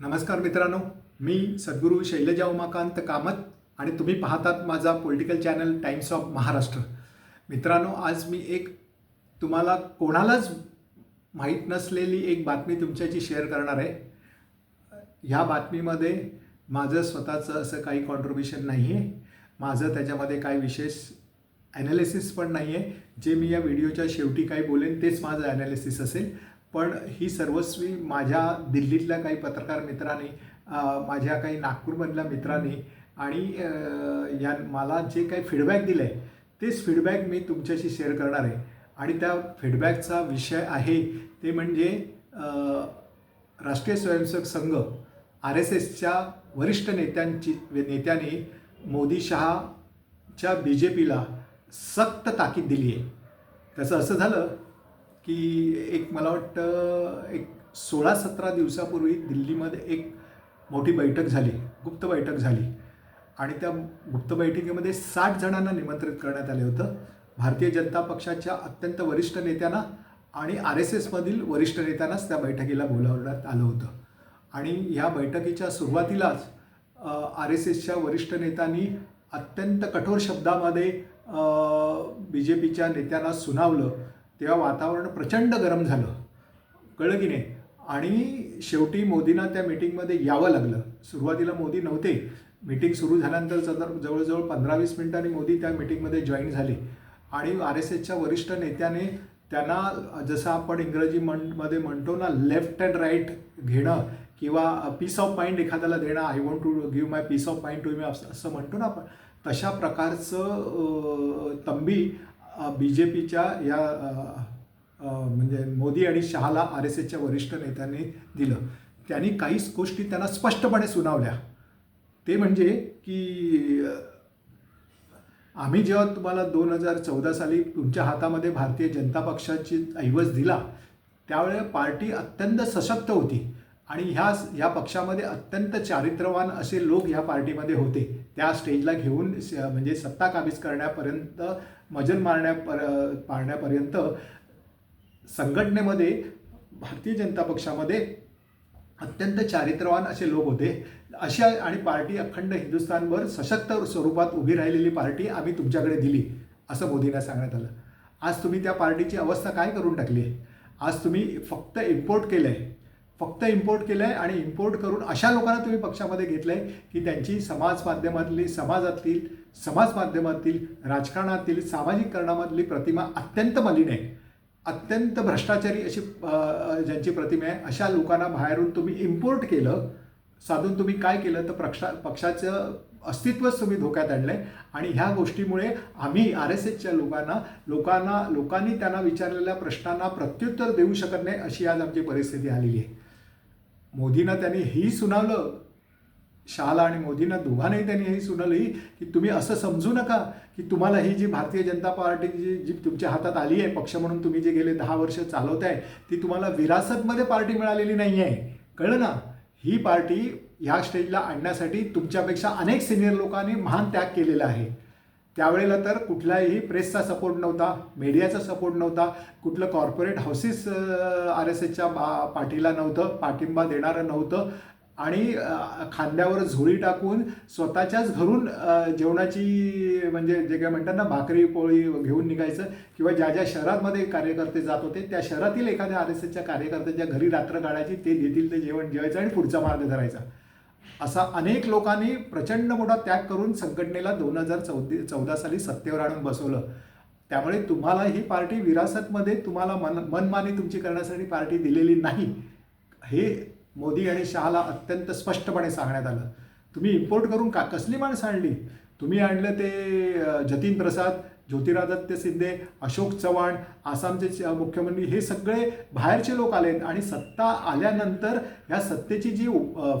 नमस्कार मित्रांनो मी सद्गुरू शैलजा उमाकांत कामत आणि तुम्ही पाहतात माझा political channel Times of Maharashtra मित्रांनो आज मी एक तुम्हाला कोणालाच माहीत नसलेली एक बातमी तुमच्याशी शेअर करणार आहे. ह्या बातमीमध्ये माझं स्वतःचं असं काही कॉन्ट्रीब्युशन नाही आहे माझं त्याच्यामध्ये काही विशेष ॲनालिसिस पण नाही आहे जे मी या व्हिडिओच्या शेवटी काही बोलेन तेच माझं ॲनालिसिस असेल. पण ही सर्वस्वी माझ्या दिल्लीतल्या काही पत्रकार मित्रांनी माझ्या काही नागपूरमधल्या मित्रांनी आणि या मला जे काही फीडबॅक दिलं आहे तेच फीडबॅक मी तुमच्याशी शेअर करणार आहे. आणि त्या फीडबॅकचा विषय आहे ते म्हणजे राष्ट्रीय स्वयंसेवक संघ आर एस एसच्या वरिष्ठ नेत्यांची नेत्याने मोदी शहाच्या बी जे पीला सक्त ताकीद दिली आहे त्याचं असं झालं की एक मला वाटतं एक सोळा सतरा दिवसापूर्वी दिल्लीमध्ये एक मोठी बैठक झाली गुप्त बैठक झाली. आणि त्या गुप्त बैठकीमध्ये साठ जणांना निमंत्रित करण्यात आले होतं. भारतीय जनता पक्षाच्या अत्यंत वरिष्ठ नेत्यांना आणि आर एस एसमधील वरिष्ठ नेत्यांनाच त्या बैठकीला बोलावण्यात आलं होतं. आणि ह्या बैठकीच्या सुरुवातीलाच आर एस एसच्या वरिष्ठ नेत्यांनी अत्यंत कठोर शब्दामध्ये बी जे पीच्या नेत्यांना सुनावलं. तेव्हा वातावरण प्रचंड गरम झालं. कळलं की नाही? आणि शेवटी मोदींना त्या मीटिंगमध्ये यावं लागलं. सुरुवातीला मोदी नव्हते. मीटिंग सुरू झाल्यानंतर जर जवळजवळ पंधरा वीस मिनिटांनी मोदी त्या मीटिंगमध्ये जॉईन झाले. आणि आर एस एसच्या वरिष्ठ नेत्याने त्यांना जसं आपण इंग्रजी म्हणमध्ये म्हणतो ना लेफ्ट अँड राईट घेणं किंवा पीस ऑफ माइंड एखाद्याला देणं I want to give my peace of mind to मी असं म्हणतो ना आपण. तशा प्रकारचं तंबी बी जे पीच्या या म्हणजे मोदी आणि शहाला आर एस एसच्या वरिष्ठ नेत्यांनी दिलं. त्यांनी काहीच गोष्टी त्यांना स्पष्टपणे सुनावल्या. ते म्हणजे की आम्ही जेव्हा तुम्हाला दोन हजार चौदा साली तुमच्या हातामध्ये भारतीय जनता पक्षाची ऐवज दिला त्यावेळे पार्टी अत्यंत सशक्त होती आणि ह्या ह्या पक्षामध्ये अत्यंत चारित्र्यवान असे लोक ह्या पार्टीमध्ये होते. त्या स्टेजला घेऊन स- म्हणजे सत्ता काबीज करण्यापर्यंत मजल मारण्यापर पाळण्यापर्यंत संघटनेमध्ये भारतीय जनता पक्षामध्ये अत्यंत चारित्र्यवान असे लोक होते. अशा आणि पार्टी अखंड हिंदुस्थानभर सशक्त स्वरूपात उभी राहिलेली पार्टी आम्ही तुमच्याकडे दिली असं मोदींना सांगण्यात आलं. आज तुम्ही त्या पार्टीची अवस्था काय करून टाकली? आहे आज तुम्ही फक्त इम्पोर्ट केलं आहे फक्त इम्पोर्ट केलं आहे आणि इम्पोर्ट करून अशा लोकांना तुम्ही पक्षामध्ये घेतलं आहे की त्यांची समाज माध्यमातली समाजातील समाज माध्यमातील राजकारणातील सामाजिककरणामधली प्रतिमा अत्यंत मलिन आहे. अत्यंत भ्रष्टाचारी अशी ज्यांची प्रतिमा आहे अशा लोकांना बाहेरून तुम्ही इम्पोर्ट केलं साधून तुम्ही काय केलं तर पक्षा पक्षाचं अस्तित्वच तुम्ही धोक्यात आणलं आहे आणि ह्या गोष्टीमुळे आम्ही आर एस एसच्या लोकांना लोकांना लोकांनी त्यांना विचारलेल्या प्रश्नांना प्रत्युत्तर देऊ शकत नाही अशी आज आमची परिस्थिती आलेली आहे. मोदींना त्यांनी हेही सुनावलं शाला आणि मोदींना दोघांनाही त्यांनी हे सुनावलं. की तुम्ही असं समजू नका की तुम्हाला ही जी भारतीय जनता पार्टी जी जी तुमच्या हातात आली आहे पक्ष म्हणून तुम्ही जे गेले दहा वर्ष चालवत आहे ती तुम्हाला विरासतमध्ये पार्टी मिळालेली नाही आहे कळलं ना? ही पार्टी ह्या स्टेजला आणण्यासाठी तुमच्यापेक्षा अनेक सिनियर लोकांनी महान त्याग केलेला आहे. त्यावेळेला तर कुठल्याही प्रेसचा सपोर्ट नव्हता मीडियाचा सपोर्ट नव्हता कुठलं कॉर्पोरेट हाऊसेस आर एस एसच्या बा पाठीला नव्हतं पाठिंबा देणारं नव्हतं. आणि खांद्यावर झोळी टाकून स्वतःच्याच घरून जेवणाची म्हणजे जे काय म्हणतात ना भाकरी पोळी घेऊन निघायचं किंवा ज्या ज्या शहरांमध्ये कार्यकर्ते जात होते त्या शहरातील एखाद्या आर एस एसच्या कार्यकर्त्याच्या घरी रात्र काढायची ते देतील ते जेवण जेवायचं आणि पुढचा मार्ग धरायचा. असा अनेक लोकांनी प्रचंड मोठा त्याग करून संघटनेला दोन हजार चौदा चौदा साली सत्तेवर आणून बसवलं. त्यामुळे तुम्हाला ही पार्टी विरासतमध्ये तुम्हाला मन मनमानी तुमची करण्यासाठी पार्टी दिलेली नाही. हे मोदी आणि शहाला अत्यंत स्पष्टपणे सांगण्यात आलं. तुम्ही इम्पोर्ट करून का कसली माणसं आणली? तुम्ही आणलं ते जतीन प्रसाद ज्योतिरादित्य शिंदे अशोक चव्हाण आसामचे मुख्यमंत्री हे सगळे बाहेरचे लोक आलेत आणि सत्ता आल्यानंतर ह्या सत्तेची जी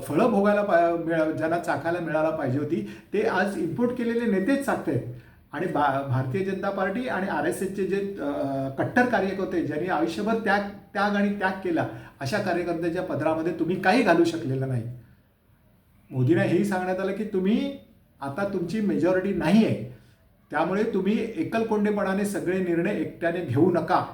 फळं भोगायला पा मिळा ज्यांना चाखायला मिळायला पाहिजे होती ते आज इम्पोर्ट केलेले नेतेच चाकतायत आणि बा भारतीय जनता पार्टी आणि आर एस एसचे जे कट्टर कार्यकर्ते ज्यांनी आयुष्यभर त्याग त्याग आणि त्याग केला अशा कार्यकर्त्याच्या पदरामध्ये तुम्ही काही घालू शकलेलं नाही. मोदींना हेही सांगण्यात आलं की तुम्ही आता तुमची मेजॉरिटी नाही आहे त्यामुळे तुम्ही एकलकोंडेपणाने सगळे निर्णय एकट्याने घेऊ नका.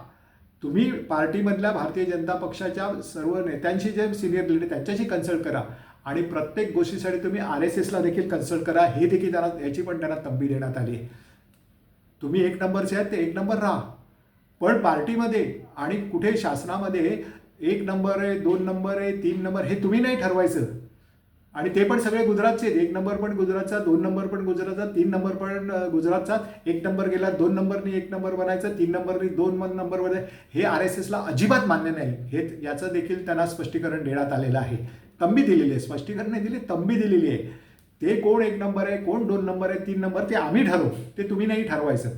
तुम्ही पार्टीमधल्या भारतीय जनता पक्षाच्या सर्व नेत्यांशी जे सिनियर लिडर त्यांच्याशी कन्सल्ट करा. आणि प्रत्येक गोष्टीसाठी तुम्ही आर एस एसला देखील कन्सल्ट करा. हे देखील त्यांना याची पण त्यांना तंबी देण्यात आली आहे. तुम्ही एक नंबरचे आहेत ते एक नंबर राहा. पण पार्टीमध्ये आणि कुठे शासनामध्ये एक नंबर आहे दोन नंबर आहे तीन नंबर हे तुम्ही नाही ठरवायचं. आणि ते पण सगळे गुजरातचे आहेत. एक नंबर पण गुजरातचा दोन नंबर पण गुजरातचा तीन नंबर पण गुजरातचा. एक नंबर गेला दोन नंबरनी एक नंबर बनायचं तीन नंबरनी दोन मन नंबर बनायचं हे आर एस एसला अजिबात मान्य नाही. हे याचं देखील त्यांना स्पष्टीकरण देण्यात आलेलं आहे. तंबी दिलेली आहे. स्पष्टीकरण नाही दिली तंबी दिलेली आहे. ते कोण एक नंबर आहे कोण दोन नंबर आहे तीन नंबर ते आम्ही ठरवू. ते तुम्ही नाही ठरवायचं.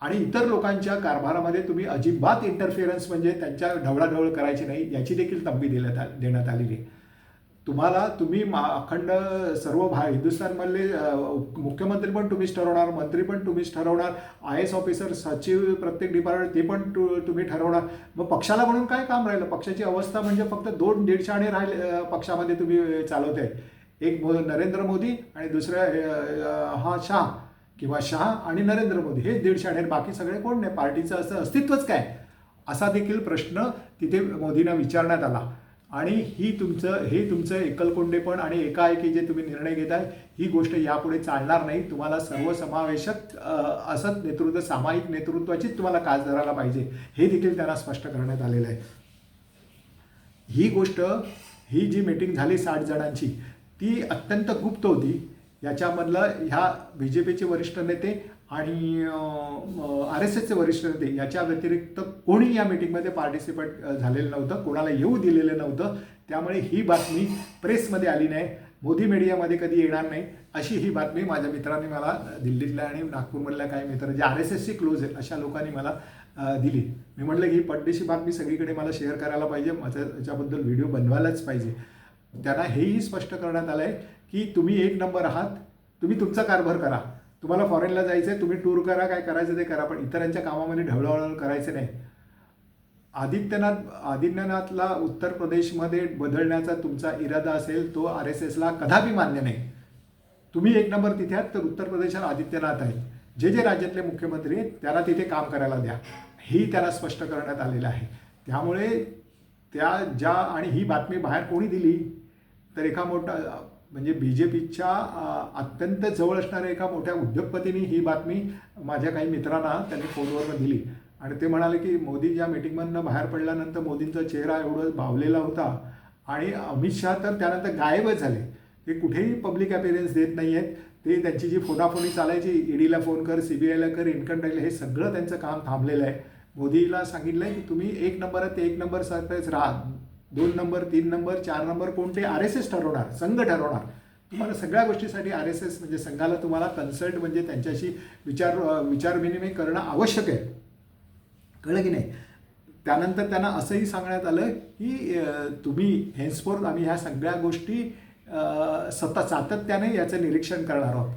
आणि इतर लोकांच्या कारभारामध्ये तुम्ही अजिबात इंटरफिअरन्स म्हणजे त्यांच्या ढवळाढवळ करायची नाही याची देखील तंबी देण्यात आ- देण्यात आलेली आहे. तुम्हाला तुम्ही मा अखंड सर्व भा हिंदुस्थानमधले मुख्यमंत्री पण तुम्हीच ठरवणार मंत्री पण तुम्हीच ठरवणार आय एस ऑफिसर सचिव प्रत्येक डिपार्टमेंट ते पण तु- तुम्ही ठरवणार. मग पक्षाला म्हणून काय काम राहिलं? पक्षाची अवस्था म्हणजे फक्त दोन दीडशाणे राहिले पक्षामध्ये तुम्ही चालवते एक मो- नरेंद्र मोदी आणि दुसऱ्या हा शाह किंवा शाह आणि नरेंद्र मोदी हे दीडशे बाकी सगळे कोण नाही? पार्टीचं असं अस्तित्वच काय? असा देखील प्रश्न तिथे मोदींना विचारण्यात आला. आणि ही तुमचं हे तुमचं एकलकोंडेपण आणि एकाएकी जे तुम्ही निर्णय घेताय ही गोष्ट यापुढे चालणार नाही. तुम्हाला सर्वसमावेशक अ, असत नेतृत्व सामायिक नेतृत्वाचीच तुम्हाला कास धरायला पाहिजे. हे देखील त्यांना स्पष्ट करण्यात आलेलं आहे. ही गोष्ट ही जी मीटिंग झाली साठ जणांची ती अत्यंत गुप्त होती. याच्यामधलं ह्या बी जे पीचे वरिष्ठ नेते आणि आर एस एसचे वरिष्ठ नेते याच्या व्यतिरिक्त कोणी या मीटिंगमध्ये पार्टिसिपेट झालेलं नव्हतं. कोणाला येऊ दिलेलं नव्हतं. त्यामुळे ही बातमी प्रेसमध्ये आली नाही. मोदी मीडियामध्ये कधी येणार नाही अशी ही बातमी माझ्या मित्रांनी मला दिल्लीतल्या आणि नागपूरमधल्या काही मित्र जे आर एस एसशी क्लोज आहेत अशा लोकांनी मला दिली. मी म्हटलं की ही पड्डेशी बातमी सगळीकडे मला शेअर करायला पाहिजे. माझं याच्याबद्दल व्हिडिओ बनवायलाच पाहिजे. त्यांना हेही स्पष्ट करण्यात आलं आहे की तुम्ही एक नंबर आहात तुम्ही तुमचा कारभार करा. तुम्हाला फॉरेनला जायचं आहे तुम्ही टूर करा काय करायचं ते करा पण इतरांच्या कामामध्ये ढवळावळ करायचं नाही. आदित्यनाथ आदित्यनाथला उत्तर प्रदेशमध्ये बदलण्याचा तुमचा इरादा असेल तो आर एस एसला कदापि मान्य नाही. तुम्ही एक नंबर तिथे आहात तर उत्तर प्रदेशात आदित्यनाथ आहेत. जे जे राज्यातले मुख्यमंत्री आहेत त्यांना तिथे काम करायला द्या. ही त्याला स्पष्ट करण्यात आलेलं आहे. त्यामुळे त्या ज्या आणि ही बातमी बाहेर कोणी दिली तर एका मोठा म्हणजे बी जे पीच्या अत्यंत जवळ असणाऱ्या एका मोठ्या उद्योगपतींनी ही बातमी माझ्या काही मित्रांना त्यांनी फोनवरनं दिली. आणि ते म्हणाले की मोदी ज्या मिटिंगमधनं बाहेर पडल्यानंतर मोदींचा चेहरा एवढं बावलेला होता आणि अमित शहा तर त्यानंतर गायबच झाले. ते कुठेही पब्लिक अपिअरन्स देत नाही आहेत ते त्यांची जी फोनाफोनी चालायची ईडीला फोन कर सी बी आयला कर इन्कम टॅक्सला हे सगळं त्यांचं काम थांबलेलं आहे. मोदीला सांगितलं आहे की तुम्ही एक नंबर आहे ते एक नंबर सारखेच राहा. दोन नंबर तीन नंबर चार नंबर कोणते? आर एस एस ठरवणार संघ ठरवणार. तुम्हाला सगळ्या गोष्टीसाठी आर एस एस म्हणजे संघाला तुम्हाला कन्सल्ट म्हणजे त्यांच्याशी विचार विचारविनिमय करणं आवश्यक आहे. कळलं की नाही? त्यानंतर त्यांना असंही सांगण्यात आलं की तुम्ही हेन्सफोर्थ आम्ही ह्या सगळ्या गोष्टी सतत सातत्याने याचं निरीक्षण करणार आहोत.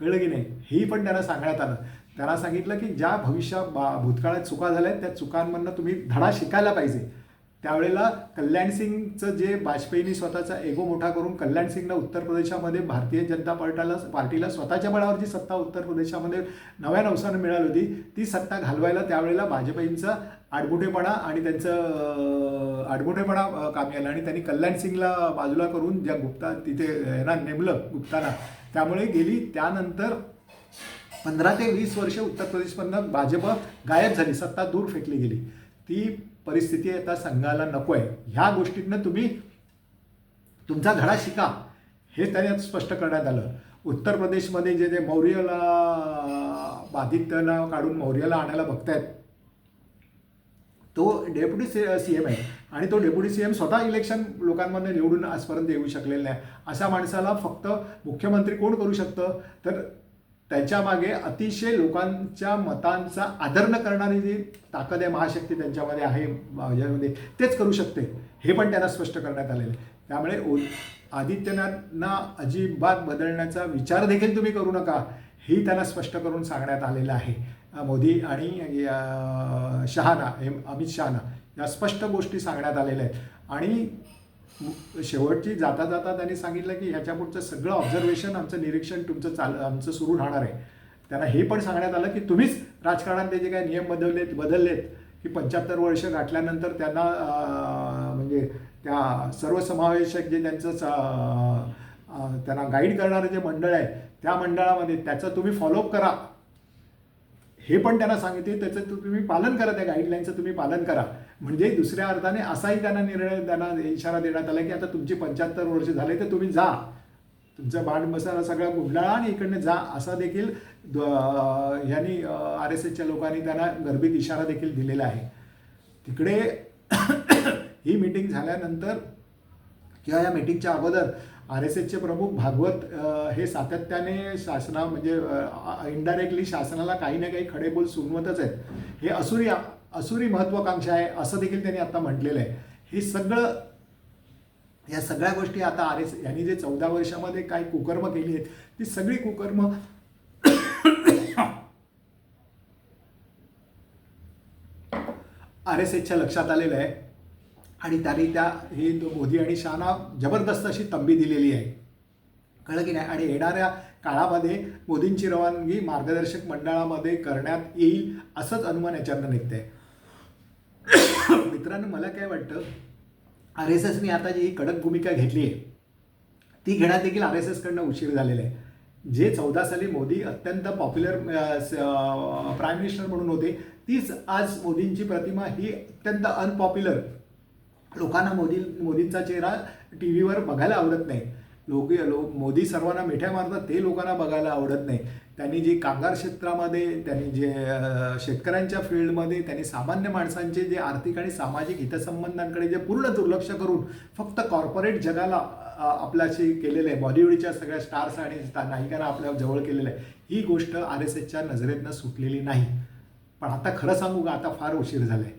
कळलं की नाही? हेही पण त्यांना सांगण्यात आलं. त्यांना सांगितलं की ज्या भविष्यात बा भूतकाळात चुका झाल्या आहेत त्या चुकांमधनं तुम्ही धडा शिकायला पाहिजे. त्यावेळेला कल्याण सिंगचं जे वाजपेयींनी स्वतःचा एगो मोठा करून कल्याण सिंगला उत्तर प्रदेशामध्ये भारतीय जनता पार्टीला पार्टीला स्वतःच्या बळावर जी सत्ता उत्तर प्रदेशामध्ये नव्या नवसानं मिळाली होती. ती सत्ता घालवायला त्यावेळेला भाजपाईंचा आडमुठेपणा आणि त्यांचं आडबुटेपणा आडमुठेपणा कामी आला आणि त्यांनी कल्याण सिंगला बाजूला करून ज्या गुप्ता तिथे यांना नेमलं गुप्ताना त्यामुळे गेली. त्यानंतर पंधरा ते वीस वर्ष उत्तर प्रदेशमधनं भाजप गायब झाली सत्ता दूर फेकली गेली. ती परिस्थिती आता संघाला नको आहे ह्या गोष्टीतनं तुम्ही तुमचा धडा शिका. हे त्याने स्पष्ट करण्यात आलं. उत्तर प्रदेशमध्ये जे ते मौर्यला बाधितांना काढून मौर्याला आणायला बघतायत तो डेप्युटी सी सी एम आहे आणि तो डेप्युटी सी एम स्वतः इलेक्शन लोकांमध्ये निवडून आजपर्यंत येऊ शकलेला नाही. अशा माणसाला फक्त मुख्यमंत्री कोण करू शकतं? तर त्याच्यामागे अतिशय लोकांच्या मतांचा आदर न करणारी जी ताकद आहे महाशक्ती त्यांच्यामध्ये आहे माझ्यामध्ये तेच करू शकते. हे पण त्यांना स्पष्ट करण्यात आलेलं आहे. त्यामुळे ओ आदित्यनाथना अजिबात बदलण्याचा विचार देखील तुम्ही करू नका. ही त्यांना स्पष्ट करून सांगण्यात आलेलं आहे. मोदी आणि शहाना हे अमित शहाना या स्पष्ट गोष्टी सांगण्यात आलेल्या आहेत. आणि शेवटची जाता जाता त्यांनी सांगितलं की ह्याच्या पुढचं सगळं ऑब्झर्वेशन आमचं निरीक्षण तुमचं चाल आमचं सुरू राहणार आहे. त्यांना हे पण सांगण्यात आलं की तुम्हीच राजकारणात जे काही नियम बदललेत बदललेत की पंच्याहत्तर वर्ष गाठल्यानंतर त्यांना म्हणजे त्या सर्वसमावेशक जे त्यांचं त्यांना गाईड करणारं जे मंडळ आहे त्या मंडळामध्ये त्याचं तुम्ही फॉलोअप करा. हे पण त्यांना सांगितले त्याचं तुम्ही पालन करा त्या गाईडलाईनचं तुम्ही पालन करा. म्हणजे दुसऱ्या अर्थाने असाही त्यांना निर्णय त्यांना इशारा देण्यात आला की आता तुमची पंच्याहत्तर वर्ष झाले तर तुम्ही जा. तुमचा बाण मसाला सगळा गुंडाळा आणि इकडनं जा. असा देखील द- यांनी आर एस एसच्या लोकांनी त्यांना गर्भीत इशारा देखील दिलेला आहे. तिकडे ही मीटिंग झाल्यानंतर किंवा या मीटिंगच्या अगोदर आर एस एसचे प्रमुख भागवत हे सातत्याने शासना म्हणजे इनडायरेक्टली शासनाला काही ना काही खडेबोल सुनवतच आहेत. हे असुरी असुरी महत्वाकांक्षा आहे असं देखील त्यांनी आता म्हटलेलं आहे. हे सगळं या सगळ्या गोष्टी आता आर एस यांनी जे चौदा वर्षामध्ये काही कुकर्म केली आहेत ती सगळी कुकर्म आर एस एसच्या लक्षात आलेलं आहे. आणि त्याने त्या ही मोदी आणि शहाना जबरदस्त अशी तंबी दिलेली आहे. कळलं की नाही? आणि येणाऱ्या काळामध्ये मोदींची रवानगी मार्गदर्शक मंडळामध्ये करण्यात येईल असंच अनुमान याच्यातनं निघतंय. मित्रांनो मला काय वाटतं आर एस एसने आता जी कडक भूमिका घेतली आहे ती घेण्यात देखील आर एस एसकडनं उशीर झालेला आहे. जे चौदा साली मोदी अत्यंत पॉप्युलर प्राईम मिनिस्टर म्हणून होते तीच आज मोदींची प्रतिमा ही अत्यंत अनपॉप्युलर लोकांना मोदी मोदींचा चेहरा टी व्हीवर बघायला आवडत नाही. लोक लोक मोदी सर्वांना मिठ्या मारतात ते लोकांना बघायला आवडत नाही. त्यांनी जे कामगार क्षेत्रामध्ये त्यांनी जे शेतकऱ्यांच्या फील्डमध्ये त्यांनी सामान्य माणसांचे जे आर्थिक आणि सामाजिक हितसंबंधांकडे जे पूर्ण दुर्लक्ष करून फक्त कॉर्पोरेट जगाला आपल्याशी केलेलं आहे. बॉलिवूडच्या सगळ्या स्टार्स आणि नायिकांना आपल्या जवळ केलेलं आहे. ही गोष्ट आर एस एसच्या नजरेतनं सुटलेली नाही. पण आता खरं सांगू का? आता फार उशीर झाला आहे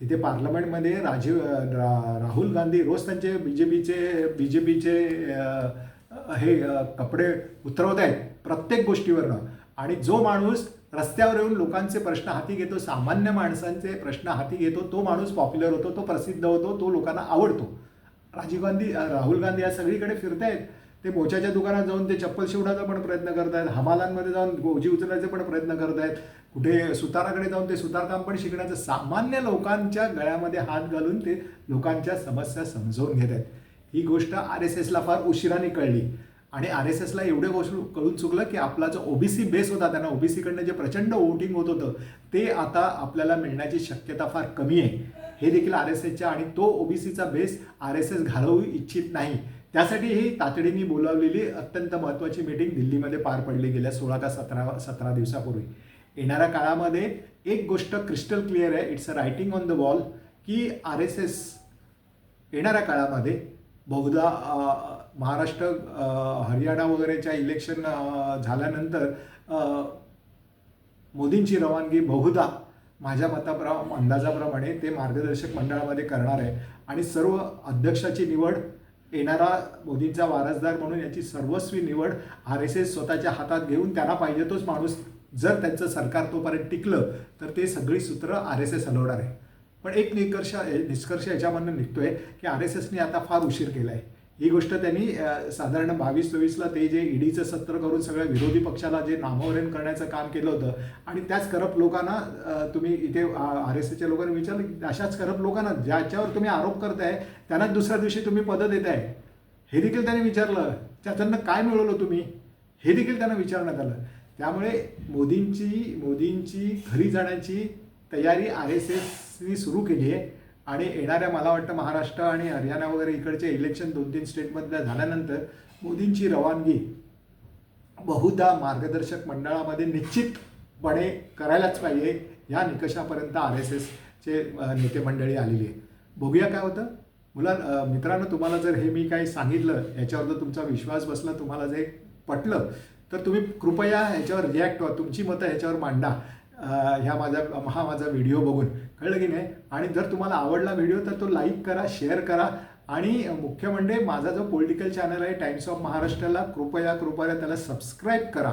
तिथे पार्लमेंटमध्ये राजीव रा, राहुल गांधी रोज त्यांचे बी जे पीचे बी जे पीचे हे कपडे उतरवत आहेत प्रत्येक गोष्टीवरनं. आणि जो माणूस रस्त्यावर येऊन लोकांचे प्रश्न हाती घेतो सामान्य माणसांचे प्रश्न हाती घेतो तो माणूस पॉप्युलर होतो तो प्रसिद्ध होतो तो लोकांना आवडतो. राजीव गांधी राहुल गांधी या सगळीकडे फिरतायत. ते मोच्याच्या दुकानात जाऊन ते चप्पल शिवण्याचा पण प्रयत्न करत आहेत हमालांमध्ये जाऊन गोजी उचलायचा पण प्रयत्न करत आहेत कुठे सुताराकडे जाऊन ते सुतारकाम पण शिकण्याचं सामान्य लोकांच्या गळ्यामध्ये हात घालून ते लोकांच्या समस्या समजवून घेत आहेत ही गोष्ट आर एस एसला फार उशिराने कळली. आणि आर एस एसला एवढे गोष्ट कळून चुकलं की आपला जो ओबीसी बेस होता त्यांना ओबीसीकडनं जे प्रचंड वोटिंग होत होतं ते आता आपल्याला मिळण्याची शक्यता फार कमी आहे. हे देखील आर एस एसच्या आणि तो ओबीसीचा बेस आर एस एस घालवू इच्छित नाही. त्यासाठी ही तातडीने बोलावलेली अत्यंत महत्त्वाची मीटिंग दिल्लीमध्ये पार पडली गेल्या सोळा का सतरा सतरा दिवसापूर्वी. येणाऱ्या काळामध्ये एक गोष्ट क्रिस्टल क्लिअर आहे it's a writing on the wall की आर एस एस येणाऱ्या काळामध्ये बहुधा महाराष्ट्र हरियाणा वगैरेच्या इलेक्शन झाल्यानंतर मोदींची रवानगी बहुधा माझ्या मताप्रा अंदाजाप्रमाणे ते मार्गदर्शक मंडळामध्ये करणार आहे. आणि सर्व अध्यक्षाची निवड येणारा मोदींचा वारसदार म्हणून याची सर्वस्वी निवड आर एस एस स्वतःच्या हातात घेऊन त्यांना पाहिजे तोच माणूस जर त्यांचं सरकार तोपर्यंत टिकलं तर ते सगळी सूत्र आर एस एस हलवणार आहे. पण एक निकर्ष निष्कर्ष याच्यामधनं निघतोय की आर एस एसने आता फार उशीर केला आहे ही गोष्ट त्यांनी साधारण बावीस चोवीसला ते जे ईडीचं सत्र करून सगळ्या विरोधी पक्षाला जे नामोहरण करण्याचं काम केलं होतं आणि त्याच करप लोकांना तुम्ही इथे आर एस एसच्या लोकांनी विचारलं की अशाच करप लोकांना ज्याच्यावर तुम्ही आरोप करताय त्यांनाच दुसऱ्या दिवशी तुम्ही पदं देताय. हे देखील त्यांनी विचारलं. त्याच्यानं काय मिळवलं तुम्ही? हे देखील त्यांना विचारण्यात आलं. त्यामुळे मोदींची मोदींची घरी जाण्याची तयारी आर एस एसनी सुरू केली आहे. आणि येणाऱ्या मला वाटतं महाराष्ट्र आणि हरियाणा वगैरे इकडचे इलेक्शन दोन तीन स्टेटमधल्या झाल्यानंतर मोदींची रवानगी बहुधा मार्गदर्शक मंडळामध्ये निश्चितपणे करायलाच पाहिजे. या निकषापर्यंत आर एस एसचे नेते मंडळी आलेली आहे बघूया काय होतं. मुला मित्रांनो तुम्हाला जर हे मी काही सांगितलं याच्यावर जर तुमचा विश्वास बसला तुम्हाला जे पटलं तर तुम्ही कृपया ह्याच्यावर रिॲक्ट व्हा. तुमची मतं ह्याच्यावर मांडा. ह्या माझा हा माझा व्हिडिओ बघून. कळलं की नाही? आणि जर तुम्हाला आवडला व्हिडिओ तर तो लाईक करा शेअर करा. आणि मुख्य म्हणजे माझा जो पॉलिटिकल चॅनल आहे टाइम्स ऑफ महाराष्ट्राला कृपया कृपया त्याला सबस्क्राईब करा.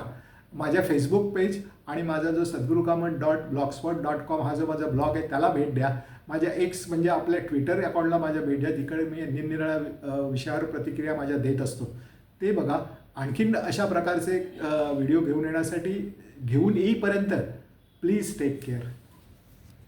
माझ्या फेसबुक पेज आणि माझा जो Sadguru Kamat dot blogspot dot com हा जो माझा ब्लॉग आहे त्याला भेट द्या. माझ्या एक्स म्हणजे आपल्या ट्विटर अकाउंटला माझ्या भेट द्या. तिकडे मी निरनिराळ्या विषयावर प्रतिक्रिया माझ्या देत असतो. ते बघा. आणखीन अशा प्रकारचे व्हिडिओ घेऊन येण्यासाठी घेऊन येईपर्यंत Please take care.